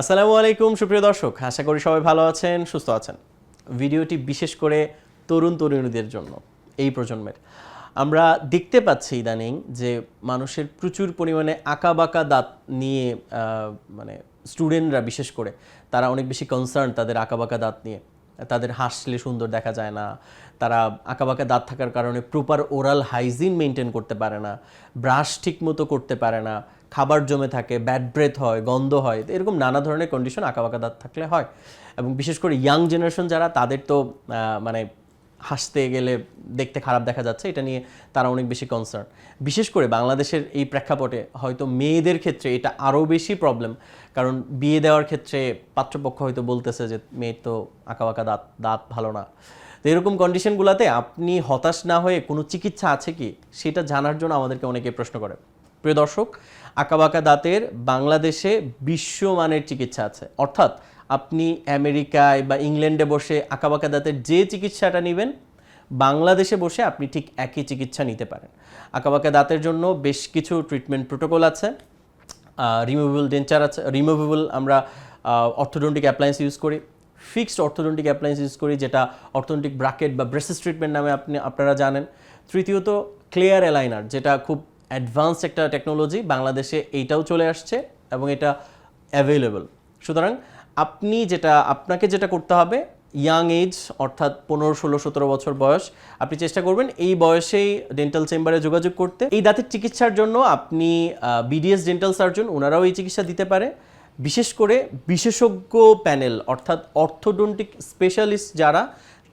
আসসালামু আলাইকুম, সুপ্রিয় দর্শক। আশা করি সবাই ভালো আছেন, সুস্থ আছেন। ভিডিওটি বিশেষ করে তরুণ তরুণীদের জন্য, এই প্রজন্মের। আমরা দেখতে পাচ্ছি ইদানিং যে মানুষের প্রচুর পরিমাণে আঁকা বাঁকা দাঁত নিয়ে মানে স্টুডেন্টরা বিশেষ করে, তারা অনেক বেশি কনসার্ন তাদের আঁকা বাঁকা দাঁত নিয়ে। তাদের হাসলে সুন্দর দেখা যায় না। তারা আঁকাবাঁকা দাঁত থাকার কারণে প্রপার ওরাল হাইজিন মেনটেন করতে পারে না। ব্রাশ ঠিক মতো করতে পারে না। খাবার জমে থাকে ব্যাড ব্রেথ হয়, গন্ধ হয়, এরকম নানা ধরনের কন্ডিশন আঁকাবাঁকা দাঁত থাকলে হয়। এবং বিশেষ করে ইয়াং জেনারেশন যারা, তাদের তো মানে হাসতে গেলে দেখতে খারাপ দেখা যাচ্ছে, এটা নিয়ে তারা অনেক বেশি কনসার্ন বিশেষ করে বাংলাদেশের এই প্রেক্ষাপটে হয়তো মেয়েদের ক্ষেত্রে এটা আরও বেশি প্রবলেম কারণ বিয়ে দেওয়ার ক্ষেত্রে পাত্রপক্ষ হয়তো বলতেছে যে, মেয়ের তো আঁকাবাঁকা দাঁত দাঁত ভালো না। তো এরকম কন্ডিশনগুলোতে আপনি হতাশ না হয়ে কোনো চিকিৎসা আছে কি? সেটা জানার জন্য আমাদেরকে অনেকে প্রশ্ন করে। প্রিয় দর্শক, আঁকাবাঁকা দাঁতের বাংলাদেশে বিশ্বমানের চিকিৎসা আছে। অর্থাৎ আপনি আমেরিকায় বা ইংল্যান্ডে বসে আঁকাবাঁকা দাঁতের যে চিকিৎসাটা নেবেন, বাংলাদেশে বসে আপনি ঠিক একই চিকিৎসা নিতে পারেন। আঁকাবাঁকা দাঁতের জন্য বেশ কিছু ট্রিটমেন্ট প্রোটোকল আছে। রিমুভেবল ডেঞ্চার আছে রিমুভেবল আমরা অর্থোডন্টিক অ্যাপ্লায়েন্স ইউজ করি। ফিক্সড অর্থোডন্টিক অ্যাপ্লায়েন্স ইউজ করি, যেটা অর্থোডন্টিক ব্রাকেট বা ব্রেসেস ট্রিটমেন্ট নামে আপনি, আপনারা জানেন। তৃতীয়ত ক্লিয়ার অ্যালাইনার যেটা খুব অ্যাডভান্স একটা টেকনোলজি বাংলাদেশে এইটাও চলে আসছে এবং এটা অ্যাভেলেবল সুতরাং আপনি যেটা, আপনাকে যেটা করতে হবে ইয়াং এজ অর্থাৎ পনেরো, ষোলো, সতেরো বছর বয়স, আপনি চেষ্টা করবেন এই বয়সেই ডেন্টাল চেম্বারে যোগাযোগ করতে। এই দাঁতের চিকিৎসার জন্য আপনি বিডিএস ডেন্টাল সার্জন ওনারাও এই চিকিৎসা দিতে পারে। বিশেষ করে বিশেষজ্ঞ প্যানেল অর্থাৎ অর্থোডন্টিক স্পেশালিস্ট যারা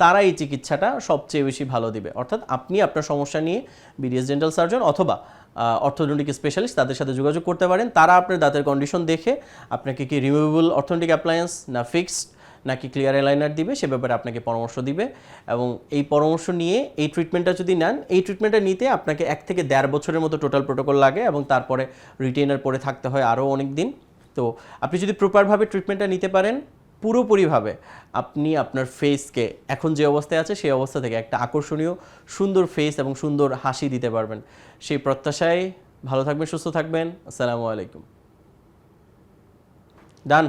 তারা এই চিকিৎসাটা সবচেয়ে বেশি ভালো দিবে। অর্থাৎ আপনি আপনার সমস্যা নিয়ে বিডিএস ডেন্টাল সার্জন অথবা অর্থোডন্টিক স্পেশালিস্ট তাদের সাথে যোগাযোগ করতে পারেন। তারা আপনার দাঁতের কন্ডিশন দেখে আপনাকে কি রিমুভেবল অর্থোডন্টিক অ্যাপ্লায়েন্স না ফিক্সড নাকি ক্লিয়ার এলাইনার দিবে, সে ব্যাপারে আপনাকে পরামর্শ দিবে। এবং এই পরামর্শ নিয়ে এই ট্রিটমেন্টটা যদি নেন, এই ট্রিটমেন্টটা নিতে আপনাকে এক থেকে দেড় বছরের মতো টোটাল প্রোটোকল লাগে এবং তারপরে রিটেনার পরে থাকতে হয় আরও অনেক দিন। তো আপনি যদি প্রপারভাবে ট্রিটমেন্টটা নিতে পারেন পুরোপুরিভাবে আপনি আপনার ফেসকে এখন যে অবস্থায় আছে সেই অবস্থা থেকে একটা আকর্ষণীয় সুন্দর ফেস এবং সুন্দর হাসি দিতে পারবেন। সেই প্রত্যাশায় ভালো থাকবেন, সুস্থ থাকবেন। আসসালামু আলাইকুম। ডান